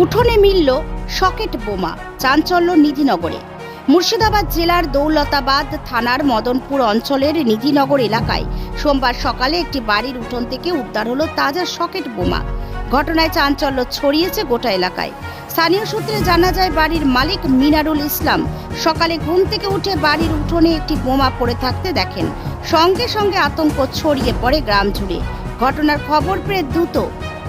উঠোনে মিলল সকেট বোমা চাঞ্চল্য নিধিনগরে। মুর্শিদাবাদ জেলার দৌলতাবাদ থানার মদনপুর অঞ্চলের নিধিনগর এলাকায় সোমবার সকালে একটি বাড়ির উঠোন থেকে উদ্ধার হলো তাজা সকেট বোমা। ঘটনায় চাঞ্চল্য ছড়িয়েছে গোটা এলাকায়। স্থানীয় সূত্রে জানা যায়, বাড়ির মালিক মিনারুল ইসলাম সকালে ঘুম থেকে উঠে বাড়ির উঠোনে একটি বোমা পড়ে থাকতে দেখেন। সঙ্গে সঙ্গে আতঙ্ক ছড়িয়ে পড়ে গ্রাম জুড়ে। ঘটনার খবর পেয়ে দ্রুত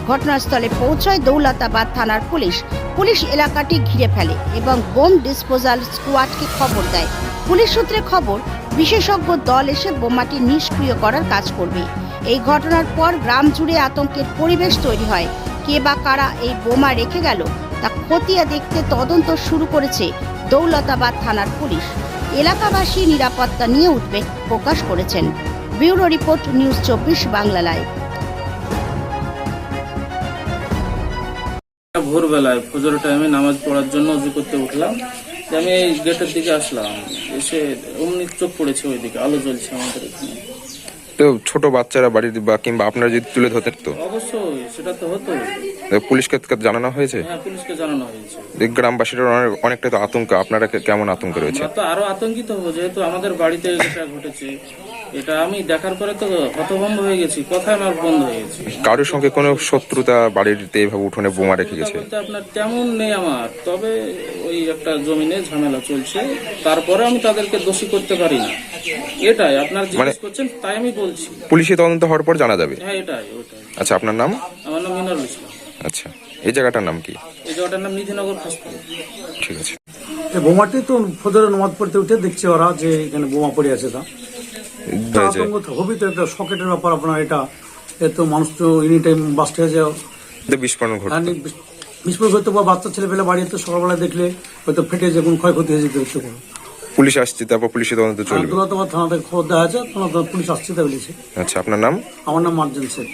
ঘটনাস্থলে পৌঁছায় দৌলতাবাদ থানার পুলিশ। পুলিশ এলাকাটি ঘিরে ফেলে এবং বোম ডিসপোজাল স্কোয়াডকে খবর দেয়। পুলিশ সূত্রে খবর, বিশেষজ্ঞ দল এসে বোমাটি নিষ্ক্রিয় করার কাজ করবে। এই ঘটনার পর গ্রাম জুড়ে আতঙ্কের পরিবেশ তৈরি হয়। কে বা কারা এই বোমা রেখে গেল, তা খতিয়ে দেখতে তদন্ত শুরু করেছে দৌলতাবাদ থানার পুলিশ। এলাকাবাসী নিরাপত্তা নিয়ে উদ্বেগ প্রকাশ করেছেন। ব্যুরো রিপোর্ট নিউজ চব্বিশ বাংলা লাইভ। ভোরবেলায় ফজর টাইমে নামাজ পড়ার জন্য উজু করতে উঠলাম। যে আমি এই গেটের দিকে আসলাম। এসে অমনি চোখ পড়েছে ওইদিকে আলো জ্বলছে আমাদের এখানে। তো ছোট বাচ্চারা বাড়ির বা কিংবা আপনারা যদি তুলে ধরতেন তো? অবশ্যই সেটা তো হতো পুলিশকে জানানো হয়েছে? হ্যাঁ পুলিশকে জানানো হয়েছে। গ্রামবাসীরা অনেক অনেকটা তো আতঙ্ক। আপনারা কেমন আতঙ্ক রয়েছে? তো আরও আতঙ্কিত হব যেহেতু আমাদের বাড়িতে ঘটেছে এটা আমি দেখার পরে তো হতভম্ব হয়ে গেছি কথা আমার বন্ধ হয়ে গেছে। কারোর সঙ্গে কোনো শত্রুতা বাড়িতে এভাবে উঠোনে বোমা রেখে গেছে? বলতে আপনার তেমন নেই আমার তবে ওই একটা জমিনে ঝামেলা চলছে তারপরে আমি তাদেরকে দোষী করতে পারি না। এটাই আপনার জিজ্ঞেস করছেন তাই আমি বলছি। পুলিশে তদন্ত হওয়ার পর জানা যাবে? হ্যাঁ এটাই ওটাই। আচ্ছা আপনার নাম? আমার নাম মিনারুল ইসলাম। আচ্ছা এই জায়গাটার নাম কি? এই জায়গাটার নাম নিধিনগর হাসপাতাল। ঠিক আছে। বোমাটি তো ফজরের নমাজ পড়তে উঠে দেখছে ওরা যে এখানে বোমা পড়ে আছে তা। আতঙ্ক তো তো একটা শকেটের ব্যাপার আপনার এটা মানুষ তো এনি টাইম বাস্ট যায়। বিস্ফোরণ বিস্ফোরণ বা বাচ্চা ছেলেপেলে বাড়িতে সকালবেলা দেখলে হয়তো ফেটে যে কোনো ক্ষয়ক্ষতি হয়ে যেতে পুলিশ আসছে তারপর পুলিশে তদন্ত চলবে। দোলাতাবাদ থানাতে খবর দেওয়া আছে পুলিশ আসছে তা বলেছে। আচ্ছা আপনার নাম? আমার নাম মার্জেন শেখ।